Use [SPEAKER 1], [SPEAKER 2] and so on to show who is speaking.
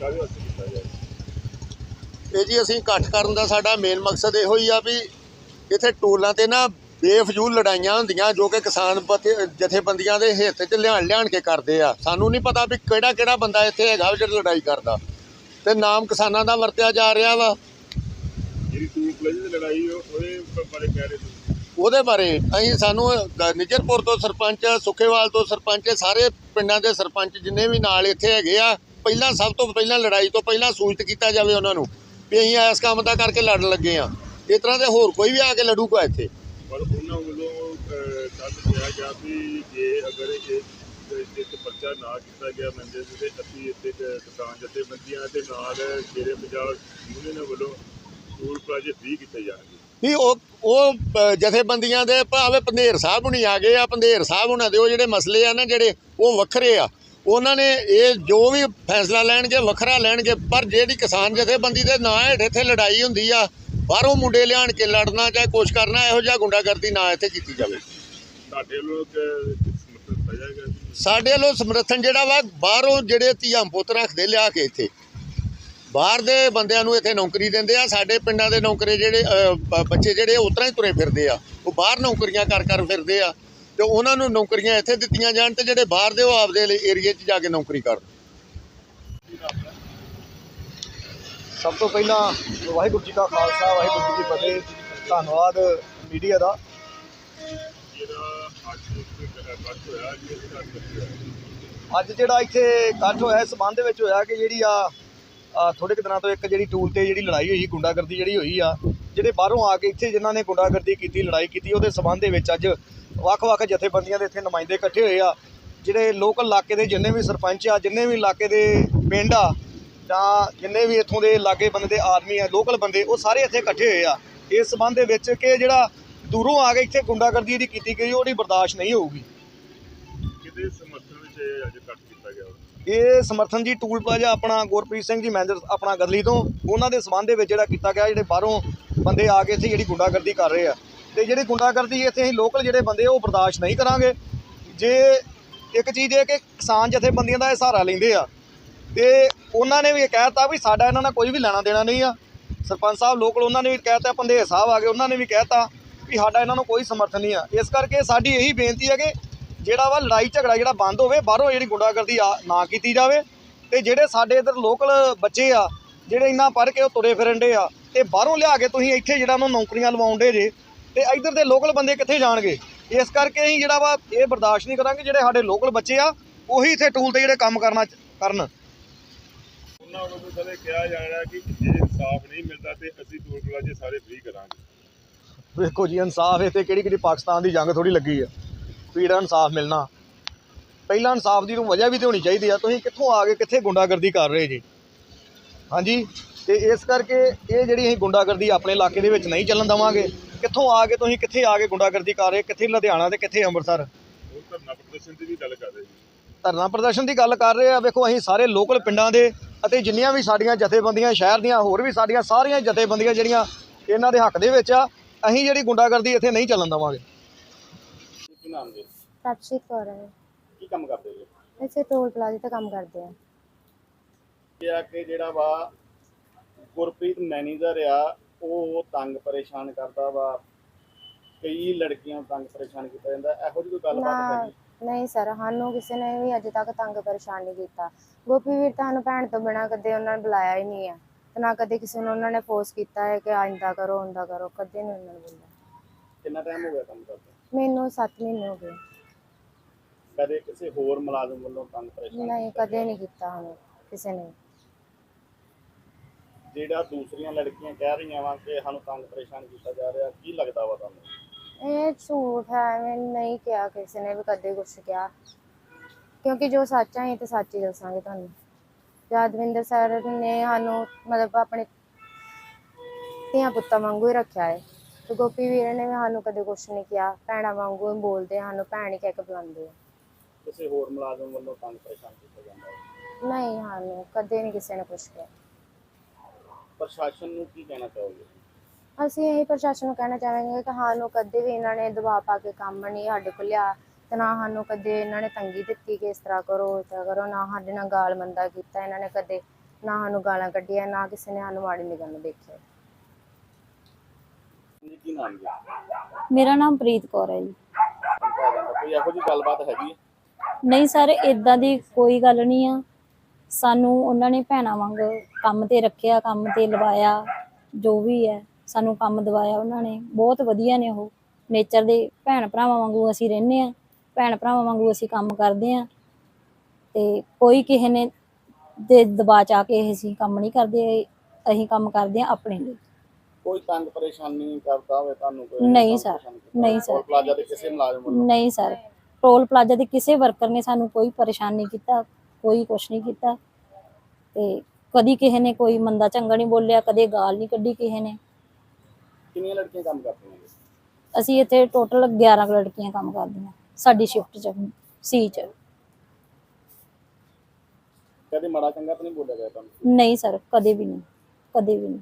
[SPEAKER 1] ਕਾਹਦੇ ਵਾਸਤੇ ਕੀਤਾ ਗਿਆ?
[SPEAKER 2] ਇਹ ਜੀ ਅਸੀਂ ਇਕੱਠ ਕਰਨ ਦਾ ਸਾਡਾ ਮੇਨ ਮਕਸਦ ਇਹੋ ਹੀ ਆ ਵੀ ਇੱਥੇ ਟੋਲਾਂ ਤੇ ਨਾ ਬੇਫਜ਼ੂਲ ਲੜਾਈਆਂ ਹੁੰਦੀਆਂ ਜੋ ਕਿ ਕਿਸਾਨ ਜਥੇਬੰਦੀਆਂ ਦੇ ਹਿੱਤ 'ਚ ਲਿਆਣ ਲਿਆਣ ਕੇ ਕਰਦੇ ਆ। ਸਾਨੂੰ ਨਹੀਂ ਪਤਾ ਵੀ ਕਿਹੜਾ ਕਿਹੜਾ ਬੰਦਾ ਇੱਥੇ ਹੈਗਾ ਜਿਹੜਾ ਲੜਾਈ ਕਰਦਾ। ਤੇ ਨਾਮ ਕਿਸਾਨਾਂ ਦਾ ਵਰਤਿਆ ਜਾ ਰਿਹਾ ਵਾ।
[SPEAKER 1] ਜਿਹੜੀ ਟੂ ਪਲੇਜ ਦੀ ਲੜਾਈ ਉਹ- ਉਹਦੇ ਬਾਰੇ ਕਹਿ ਰਹੇ ਤੁਸੀਂ?
[SPEAKER 2] ਉਹਦੇ ਬਾਰੇ ਅਸੀਂ ਸਾਨੂੰ ਨਿਜਰਪੁਰ ਤੋਂ ਸਰਪੰਚ ਸੁਖੇਵਾਲ ਤੋਂ ਸਰਪੰਚ ਸਾਰੇ ਪਿੰਡਾਂ ਦੇ ਸਰਪੰਚ ਜਿੰਨੇ ਵੀ ਨਾਲ ਇੱਥੇ ਹੈਗੇ ਆ ਪਹਿਲਾਂ ਸਭ ਤੋਂ ਪਹਿਲਾਂ ਲੜਾਈ ਤੋਂ ਪਹਿਲਾਂ ਸੂਚਿਤ ਕੀਤਾ ਜਾਵੇ ਉਹਨਾਂ ਨੂੰ ਵੀ ਅਸੀਂ ਇਸ ਕੰਮ ਦਾ ਕਰਕੇ ਲੜਨ ਲੱਗੇ ਆ ਇਸ ਤਰ੍ਹਾਂ ਦੇ ਹੋਰ ਕੋਈ ਵੀ ਆ ਕੇ ਲੜੂਗਾ ਇੱਥੇ।
[SPEAKER 1] ਪਰ ਉਹਨਾਂ ਵੱਲੋਂ ਕੱਲ ਕਿਹਾ ਗਿਆ ਵੀ ਜੇ ਅਗਰ ਇਹ ਇਸ ਤੇ ਪਰਚਾ ਨਾ ਕੀਤਾ ਗਿਆ ਮੰਦੇ ਤੇ ਅਸੀਂ ਇੱਥੇ ਕਿਸਾਨ ਜਥੇਬੰਦੀਆਂ ਦੇ ਨਾਲ ਸ਼ੇਰੇ ਪੰਜਾਬ ਯੂਨੀਅਨ ਵੱਲੋਂ ਟੂਲ ਪਲਾਜੇ ਫ੍ਰੀ ਕੀਤੇ ਜਾਣਗੇ।
[SPEAKER 2] ਵੀ ਉਹ ਉਹ ਜਥੇਬੰਦੀਆਂ ਦੇ ਭਾਵੇਂ ਪੰਧੇਰ ਸਾਹਿਬ ਹੁਣੀ ਆ ਗਏ ਆ ਪੰਧੇਰ ਸਾਹਿਬ ਹੁਣਾਂ ਦੇ ਉਹ ਜਿਹੜੇ ਮਸਲੇ ਆ ਨਾ ਜਿਹੜੇ ਉਹ ਵੱਖਰੇ ਆ। ਉਹਨਾਂ ਨੇ ਇਹ ਜੋ ਵੀ ਫੈਸਲਾ ਲੈਣਗੇ ਵੱਖਰਾ ਲੈਣਗੇ ਪਰ ਜਿਹੜੀ ਕਿਸਾਨ ਜਥੇਬੰਦੀ ਦੇ ਨਾਂ ਹੇਠ ਇੱਥੇ ਲੜਾਈ ਹੁੰਦੀ ਆ ਬਾਹਰੋਂ ਮੁੰਡੇ ਲਿਆਣ ਕੇ ਲੜਨਾ ਚਾਹੇ ਕੁਛ ਕਰਨਾ ਇਹੋ ਜਿਹਾ ਗੁੰਡਾਗਰਦੀ ਨਾ ਇੱਥੇ ਕੀਤੀ ਜਾਵੇ।
[SPEAKER 1] ਸਾਡੇ ਲੋਕ ਸਮਰਥਨ
[SPEAKER 2] ਸਾਡੇ ਵੱਲੋਂ ਸਮਰਥਨ ਜਿਹੜਾ ਵਾ ਬਾਹਰੋਂ ਜਿਹੜੇ ਧੀਆਂ ਪੁੱਤ ਰੱਖਦੇ ਲਿਆ ਕੇ ਇੱਥੇ। ਬਾਹਰ ਦੇ ਬੰਦਿਆਂ ਨੂੰ ਇੱਥੇ ਨੌਕਰੀ ਦਿੰਦੇ ਆ ਸਾਡੇ ਪਿੰਡਾਂ ਦੇ ਨੌਕਰੇ ਜਿਹੜੇ ਬੱਚੇ ਜਿਹੜੇ ਉਸ ਤਰ੍ਹਾਂ ਹੀ ਤੁਰੇ ਫਿਰਦੇ ਆ। ਉਹ ਬਾਹਰ ਨੌਕਰੀਆਂ ਕਰ ਕਰ ਫਿਰਦੇ ਆ। ਤੇ ਉਹਨਾਂ ਨੂੰ ਨੌਕਰੀਆਂ ਇੱਥੇ ਦਿੱਤੀਆਂ ਜਾਣ ਤੇ ਜਿਹੜੇ ਬਾਹਰ ਦੇ ਉਹ ਆਪਦੇ ਏਰੀਏ 'ਚ ਜਾ ਕੇ ਨੌਕਰੀ ਕਰਨ।
[SPEAKER 3] ਸਭ ਤੋਂ ਪਹਿਲਾਂ ਵਾਹਿਗੁਰੂ ਜੀ ਕਾ ਖਾਲਸਾ, ਵਾਹਿਗੁਰੂ ਜੀ ਕੀ ਫਤਿਹ। ਧੰਨਵਾਦ ਮੀਡੀਆ ਦਾ।
[SPEAKER 1] ਅੱਜ
[SPEAKER 3] ਜਿਹੜਾ ਇੱਥੇ ਇਕੱਠ ਹੋਇਆ, ਇਸ ਸੰਬੰਧ ਵਿੱਚ ਹੋਇਆ ਕਿ ਜਿਹੜੀ ਆ ਥੋੜੇ ਕੁ ਦਿਨਾਂ ਤੋਂ ਇੱਕ ਜਿਹੜੀ ਟੂਲ ਤੇ ਜਿਹੜੀ ਲੜਾਈ ਹੋਈ, ਗੁੰਡਾਗਰਦੀ ਜਿਹੜੀ ਹੋਈ ਆ, ਜਿਹੜੇ ਬਾਹਰੋਂ ਆ ਕੇ ਇੱਥੇ ਜਿਨ੍ਹਾਂ ਨੇ ਗੁੰਡਾਗਰਦੀ ਕੀਤੀ, ਲੜਾਈ ਕੀਤੀ, ਉਹਦੇ ਸੰਬੰਧ ਦੇ ਵਿੱਚ ਅੱਜ ਵੱਖ-ਵੱਖ ਜਥੇਬੰਦੀਆਂ ਦੇ ਇੱਥੇ ਨੁਮਾਇੰਦੇ ਇਕੱਠੇ ਹੋਏ ਆ। ਜਿਹੜੇ ਲੋਕਲ ਇਲਾਕੇ ਦੇ ਜਿੰਨੇ ਵੀ ਸਰਪੰਚ ਆ ਜਿੰਨੇ ਵੀ ਇਲਾਕੇ ਦੇ ਪਿੰਡ ਆ ਜਾਂ ਜਿੰਨੇ ਵੀ ਇੱਥੋਂ ਦੇ ਲਾਗੇ ਬੰਦੇ ਦੇ ਆਦਮੀ ਆ ਲੋਕਲ ਬੰਦੇ ਉਹ ਸਾਰੇ ਇੱਥੇ ਇਕੱਠੇ ਹੋਏ ਆ। ਇਸ ਸੰਬੰਧ ਦੇ ਵਿੱਚ ਕਿ ਜਿਹੜਾ ਦੂਰੋਂ ਆ ਕੇ ਇੱਥੇ ਗੁੰਡਾਗਰਦੀ ਜਿਹੜੀ ਕੀਤੀ ਗਈ ਉਹਦੀ ਬਰਦਾਸ਼ਤ ਨਹੀਂ ਹੋਊਗੀ।
[SPEAKER 1] ਕਿਹਦੇ ਸਮਰਥਨ ਵਿੱਚ ਇਹ ਅੱਜ ਕੱਟ ਕੀਤਾ ਗਿਆ?
[SPEAKER 3] ਇਹ ਸਮਰਥਨ ਜੀ ਟੂਲ ਪਲਾਜ਼ਾ ਆਪਣਾ ਗੁਰਪ੍ਰੀਤ ਸਿੰਘ ਜੀ ਮੈਨੇਜਰ ਆਪਣਾ ਗਦਲੀ ਤੋਂ ਉਹਨਾਂ ਦੇ ਸਬੰਧ ਦੇ ਵਿੱਚ ਜਿਹੜਾ ਕੀਤਾ ਗਿਆ ਜਿਹੜੇ ਬਾਹਰੋਂ ਬੰਦੇ ਆ ਕੇ ਇੱਥੇ ਜਿਹੜੀ ਗੁੰਡਾਗਰਦੀ ਕਰ ਰਹੇ ਆ। ਤੇ ਜਿਹੜੀ ਗੁੰਡਾਗਰਦੀ ਇੱਥੇ ਅਸੀਂ ਲੋਕਲ ਜਿਹੜੇ ਬੰਦੇ ਉਹ ਬਰਦਾਸ਼ਤ ਨਹੀਂ ਕਰਾਂਗੇ। ਜੇ ਇੱਕ ਚੀਜ਼ ਇਹ ਕਿ ਕਿਸਾਨ ਜਥੇਬੰਦੀਆਂ ਦਾ ਇਹ ਸਹਾਰਾ ਲੈਂਦੇ ਆ, ਤੇ ਉਹਨਾਂ ਨੇ ਵੀ ਇਹ ਕਹਿਤਾ ਵੀ ਸਾਡਾ ਇਹਨਾਂ ਨਾਲ ਕੋਈ ਵੀ ਲੈਣਾ ਦੇਣਾ ਨਹੀਂ ਆ। ਸਰਪੰਚ ਸਾਹਿਬ ਲੋਕਲ ਉਹਨਾਂ ਨੇ ਵੀ ਕਹਿਤਾ ਪੰਦੇ ਸਾਹਿਬ ਆ ਗਏ, ਉਹਨਾਂ ਨੇ ਵੀ ਕਹਿਤਾ ਵੀ ਸਾਡਾ ਇਹਨਾਂ ਨੂੰ ਕੋਈ ਸਮਰਥਨ ਨਹੀਂ ਆ। ਇਸ ਕਰਕੇ ਸਾਡੀ ਇਹੀ ਬੇਨਤੀ ਹੈ ਕਿ ਜਿਹੜਾ ਵਾ ਲੜਾਈ ਝਗੜਾ ਜਿਹੜਾ ਬੰਦ ਹੋਵੇ, ਬਾਹਰੋਂ ਜਿਹੜੀ ਗੁੰਡਾਗਰਦੀ ਆ ਨਾ ਕੀਤੀ ਜਾਵੇ। ਤੇ ਜਿਹੜੇ ਸਾਡੇ ਇਧਰ ਲੋਕਲ ਬੱਚੇ ਆ, ਜਿਹੜੇ ਇੰਨਾ ਪੜ੍ਹ ਕੇ ਉਹ ਤੁਰੇ ਫਿਰਨ ਦੇ ਆ, ਤੇ ਬਾਹਰੋਂ ਲਿਆ ਕੇ ਤੁਸੀਂ ਇੱਥੇ ਜਿਹੜਾ ਉਹਨੂੰ ਨੌਕਰੀਆਂ ਲਵਾਉਂਦੇ ਜੇ ਤੇ ਇਧਰ ਦੇ ਲੋਕਲ ਬੰਦੇ ਕਿੱਥੇ ਜਾਣਗੇ? ਇਸ ਕਰਕੇ ਅਸੀਂ ਜਿਹੜਾ ਵਾ ਇਹ ਬਰਦਾਸ਼ਤ ਨਹੀਂ ਕਰਾਂਗੇ ਜਿਹੜੇ ਸਾਡੇ ਲੋਕਲ ਬੱਚੇ ਆ ਉਹੀ ਇੱਥੇ ਟੂਲ ਤੇ ਜਿਹੜੇ ਕੰਮ ਕਰਨਾ ਕਰਨ।
[SPEAKER 1] ਉਹਨਾਂ ਵੱਲੋਂ ਕਦੇ ਕਿਹਾ ਜਾ ਰਿਹਾ ਕਿ ਜੇ ਇਨਸਾਫ ਨਹੀਂ ਮਿਲਦਾ ਤੇ ਅਸੀਂ ਟੂਲ ਪਲਾਜੇ ਸਾਰੇ ਫ੍ਰੀ ਕਰਾਂਗੇ।
[SPEAKER 3] ਵੇਖੋ ਜੀ ਇਨਸਾਫ ਇੱਥੇ ਕਿਹੜੀ ਕਿਹੜੀ ਪਾਕਿਸਤਾਨ ਦੀ ਜੰਗ ਥੋੜੀ ਲੱਗੀ ਆ। ਪੀੜਾ ਇਨਸਾਫ ਮਿਲਣਾ। ਪਹਿਲਾਂ ਇਨਸਾਫ ਦੀ ਨੂੰ ਵਜ੍ਹਾ ਵੀ ਤੇ ਹੋਣੀ ਚਾਹੀਦੀ ਆ। ਤੁਸੀਂ ਕਿੱਥੋਂ ਆ ਕੇ ਕਿੱਥੇ ਗੁੰਡਾਗਰਦੀ ਕਰ ਰਹੇ ਜੀ? ਹਾਂਜੀ? ਤੇ ਇਸ ਕਰਕੇ ਇਹ ਜਿਹੜੀ ਅਸੀਂ ਗੁੰਡਾਗਰਦੀ ਆਪਣੇ ਇਲਾਕੇ ਦੇ ਵਿੱਚ ਨਹੀਂ ਚੱਲਣ ਦਵਾਂਗੇ ਕਿੱਥੋਂ ਆ ਕੇ ਤੁਸੀਂ? ਕਿੱਥੇ ਆ ਕੇ ਗੁੰਡਾਗਰਦੀ ਕਰ ਰਹੇ? ਕਿੱਥੇ ਲੁਧਿਆਣਾ ਤੇ ਕਿੱਥੇ ਅੰਮ੍ਰਿਤਸਰ?
[SPEAKER 1] ਧਰਨਾ ਪ੍ਰਦਰਸ਼ਨ ਦੀ ਵੀ ਗੱਲ ਕਰ ਰਹੇ ਜੀ।
[SPEAKER 3] ਧਰਨਾ ਪ੍ਰਦਰਸ਼ਨ ਦੀ ਗੱਲ ਕਰ ਰਹੇ ਆ। ਵੇਖੋ ਅਸੀਂ ਸਾਰੇ ਲੋਕਲ ਪਿੰਡਾਂ ਦੇ ਅਤੇ ਜਿੰਨੀਆਂ ਵੀ ਸਾਡੀਆਂ ਜਥੇਬੰਦੀਆਂ ਸ਼ਹਿਰ ਦੀਆਂ ਹੋਰ ਵੀ ਸਾਡੀਆਂ ਸਾਰੀਆਂ ਜਥੇਬੰਦੀਆਂ ਜਿਹੜੀਆਂ ਇਹਨਾਂ ਦੇ ਹੱਕ ਦੇ ਵਿੱਚ ਆ ਅਸੀਂ ਜਿਹੜੀ ਗੁੰਡਾਗਰਦੀ ਇੱਥੇ ਨਹੀਂ ਚੱਲਣ ਦਵਾਂਗੇ।
[SPEAKER 1] ਕੀ ਨਾਮ ਜੀ?
[SPEAKER 4] ਪ੍ਰਭਜੀਤ ਕੌਰ ਹੈ
[SPEAKER 1] ਕੀ ਕੰਮ ਕਰਦੇ ਜੀ?
[SPEAKER 4] ਇੱਥੇ ਟੋਲ ਪਲਾਜ਼ੇ ਤੇ ਕੰਮ ਕਰਦੇ ਆ।
[SPEAKER 5] ਇਹ ਆ ਕਿ ਜਿਹੜਾ ਵਾ ਗੁਰਪ੍ਰੀਤ ਮੈਨੇਜਰ ਆ ਉਹ ਤੰਗ ਪਰੇਸ਼ਾਨ ਕਰਦਾ ਵਾ। ਕਈ ਲੜਕੀਆਂ ਨੂੰ ਤੰਗ ਪਰੇਸ਼ਾਨ ਕੀਤਾ ਜਾਂਦਾ। ਇਹੋ ਜਿਹੀ ਕੋਈ ਗੱਲਬਾਤ
[SPEAKER 4] ਨਾ
[SPEAKER 5] ਹੈਗੀ?
[SPEAKER 4] ਨਹੀਂ ਸਰ ਸਾਨੂੰ ਕਿਸੇ ਨੇ ਵੀ ਅਜੇ ਤੱਕ ਤੰਗ ਪਰੇਸ਼ਾਨ ਨਹੀਂ ਕੀਤਾ। ਗੋਪੀ ਵੀਰ ਤੁਹਾਨੂੰ ਭੈਣ ਤੋਂ ਬਿਨਾ ਕਦੇ ਉਹਨਾਂ ਨੇ ਬੁਲਾਇਆ ਹੀ ਨਹੀਂ ਹੈ ਤੇ ਨਾ ਕਦੇ ਕਿਸੇ ਨੂੰ ਉਹਨਾਂ ਨੇ ਫੋਰਸ ਕੀਤਾ ਹੈ ਕਿ ਆਇੰਦਾ ਕਰੋ ਹੁੰਦਾ ਕਰੋ। ਕਦੇ ਨਹੀਂ ਉਹਨਾਂ ਨੇ ਬੋਲਿਆ
[SPEAKER 5] ਕਿੰਨਾ ਟਾਈਮ ਹੋ ਗਿਆ ਕੰਮ ਕਰਦੇ
[SPEAKER 4] ਮੈਨੂੰ 7 ਮਹੀਨੇ ਹੋ ਗਏ।
[SPEAKER 5] ਕਦੇ ਕਿਸੇ ਹੋਰ ਮੁਲਾਜ਼ਮ ਵੱਲੋਂ ਤੰਗ ਪਰੇਸ਼ਾਨ
[SPEAKER 4] ਨਹੀਂ
[SPEAKER 5] ਕੀਤਾ
[SPEAKER 4] ਕਦੇ ਨਹੀਂ ਕੀਤਾ ਸਾਨੂੰ ਕਿਸੇ ਨੇ।
[SPEAKER 5] ਜਿਹੜਾ ਦੂਸਰੀਆਂ ਲੜਕੀਆਂ ਕਹਿ ਰਹੀਆਂ ਵਾ ਕਿ ਸਾਨੂੰ ਤੰਗ ਪਰੇਸ਼ਾਨ ਕੀਤਾ ਜਾ ਰਿਹਾ ਕੀ ਲੱਗਦਾ ਵਾ ਤੁਹਾਨੂੰ?
[SPEAKER 4] ਇਹ ਝੂਠ ਹੈ ਮੈਂ ਨਹੀਂ ਕਿਹਾ ਕਿਸੇ ਨੇ ਵੀ ਕਦੇ ਕੁਛ ਕਿਹਾ। ਕਿਉਂਕਿ ਜੋ ਸੱਚ ਹੈ ਇਹ ਤਾਂ ਸੱਚ ਹੀ ਦੱਸਾਂਗੇ ਤੁਹਾਨੂੰ। ਯਾਦਵਿੰਦਰ ਸਰ ਨੇ ਸਾਨੂੰ ਮਤਲਬ ਆਪਣੇ ਧੀਆਂ ਪੁੱਤਾਂ ਵਾਂਗੂ ਹੀ ਰੱਖਿਆ ਹੈ ਤੇ ਗੋਪੀ ਵੀਰ ਨੇ ਵੀ ਸਾਨੂੰ ਕਦੇ ਕੁਛ ਨਹੀਂ ਕਿਹਾ। ਭੈਣਾਂ ਵਾਂਗੂ ਹੀ ਬੋਲਦੇ ਆ, ਸਾਨੂੰ ਭੈਣ ਹੀ ਕਹਿ ਕੇ ਬੁਲਾਉਂਦੇ ਆ।
[SPEAKER 5] ਕਿਸੇ ਹੋਰ ਮੁਲਾਜ਼ਮ ਵੱਲੋਂ ਤੰਗ ਪਰੇਸ਼ਾਨ ਕੀਤਾ ਜਾਂਦਾ ਹੈ
[SPEAKER 4] ਨਹੀਂ ਸਾਨੂੰ ਕਦੇ ਨਹੀਂ ਕਿਸੇ ਨੇ ਕੁਛ ਕਿਹਾ।
[SPEAKER 5] ਪ੍ਰਸ਼ਾਸਨ ਨੂੰ ਕੀ ਕਹਿਣਾ ਚਾਹੋਗੇ?
[SPEAKER 4] ਅਸੀਂ ਇਹੀ ਪ੍ਰਸ਼ਾਸਨ ਨੂੰ ਕਹਿਣਾ ਚਾਹਾਂਗੇ ਕਿ ਸਾਨੂੰ ਕਦੇ ਵੀ ਇਹਨਾਂ ਨੇ ਦਬਾਅ ਪਾ ਕੇ ਕੰਮ ਨਹੀਂ ਸਾਡੇ ਕੋਲ ਲਿਆ ਤੇ ਨਾ ਸਾਨੂੰ ਕਦੇ ਇਹਨਾਂ ਨੇ ਤੰਗੀ ਦਿੱਤੀ ਕਿ ਇਸ ਤਰ੍ਹਾਂ ਕਰੋ ਇਸ ਤਰ੍ਹਾਂ ਕਰੋ ਨਾ ਸਾਡੇ ਨਾਲ ਗਾਲ ਮੰਦਾ ਕੀਤਾ ਇਹਨਾਂ ਨੇ ਕਦੇ ਨਾ ਸਾਨੂੰ ਗਾਲਾਂ ਕੱਢੀਆਂ ਨਾ ਕਿਸੇ ਨੇ ਸਾਨੂੰ ਮਾੜੀ ਨਿਗਾਹ ਨਾਲ ਦੇਖਿਆ
[SPEAKER 5] ਜੀ ਕੀ ਨਾਮ ਜੀ?
[SPEAKER 6] ਮੇਰਾ ਨਾਮ ਪ੍ਰੀਤ ਕੌਰ ਹੈ ਜੀ।
[SPEAKER 5] ਕੋਈ ਇਹੋ ਜਿਹੀ ਗੱਲਬਾਤ ਹੈਗੀ ਹੈ?
[SPEAKER 6] ਨਹੀਂ ਸਰ ਇਦਾਂ ਦੀ ਕੋਈ ਗੱਲ ਨਹੀਂ ਆ। ਸਾਨੂੰ ਉਹਨਾਂ ਨੇ ਭੈਣਾਂ ਵਾਂਗ ਕੰਮ ਤੇ ਰੱਖਿਆ ਕੰਮ ਤੇ ਲਵਾਇਆ ਜੋ ਵੀ ਹੈ ਸਾਨੂੰ ਕੰਮ ਦਵਾਇਆ ਉਹਨਾਂ ਨੇ। ਬਹੁਤ ਵਧੀਆ ਨੇ ਉਹ। ਨੇਚਰ ਦੇ ਭੈਣ ਭਰਾਵਾਂ ਵਾਂਗੂ ਅਸੀਂ ਰਹਿੰਦੇ ਆ ਭੈਣ ਭਰਾਵਾਂ ਵਾਂਗੂ ਅਸੀਂ ਕੰਮ ਕਰਦੇ ਆ ਤੇ ਕੋਈ ਕਿਸੇ ਨੇ ਦੇ ਦਬਾਅ ਚ ਆ ਕੇ ਅਸੀਂ ਕੰਮ ਨਹੀਂ ਕਰਦੇ ਅਸੀਂ ਕੰਮ ਕਰਦੇ ਆ ਆਪਣੇ ਲਈ।
[SPEAKER 5] ਕੋਈ ਤੰਗ ਪਰੇਸ਼ਾਨੀ ਕਰਦਾ ਹੋਵੇ ਤੁਹਾਨੂੰ ਕੋਈ
[SPEAKER 6] ਨਹੀਂ ਸਰ, ਨਹੀਂ? ਸਰ।
[SPEAKER 5] ਪਲਾਜ਼ਾ ਦੇ ਕਿਸੇ ਮੁਲਾਜ਼ਮ
[SPEAKER 6] ਨਹੀਂ ਸਰ। ਟੋਲ ਪਲਾਜ਼ਾ ਦੇ ਕਿਸੇ ਵਰਕਰ ਨੇ ਸਾਨੂੰ ਕੋਈ ਪਰੇਸ਼ਾਨ ਨਹੀਂ ਕੀਤਾ। ਕੋਈ ਕੁਛ ਨਹੀਂ ਕੀਤਾ। ਤੇ ਕਦੀ ਕਿਸੇ ਨੇ ਕੋਈ ਮੰਦਾ ਚੰਗਾ ਨਹੀਂ ਬੋਲਿਆ ਕਦੇ ਗਾਲ ਨਹੀਂ ਕੱਢੀ ਕਿਸੇ ਨੇ।
[SPEAKER 5] ਕਿੰਨੀਆਂ ਲੜਕੀਆਂ ਕੰਮ ਕਰਦੀਆਂ ਨੇ?
[SPEAKER 6] ਅਸੀਂ ਇੱਥੇ ਟੋਟਲ 11 ਕੁ ਲੜਕੀਆਂ ਕੰਮ ਕਰਦੀਆਂ ਸਾਡੀ ਸ਼ਿਫਟ 'ਚ ਸੀ 'ਚ।
[SPEAKER 5] ਕਦੇ ਮਾੜਾ ਚੰਗਾ ਤਾਂ ਨਹੀਂ ਬੋਲਿਆ ਗਿਆ ਤੁਹਾਨੂੰ?
[SPEAKER 6] ਨਹੀਂ ਸਰ ਕਦੇ ਵੀ ਨਹੀਂ ਕਦੇ ਵੀ ਨਹੀਂ।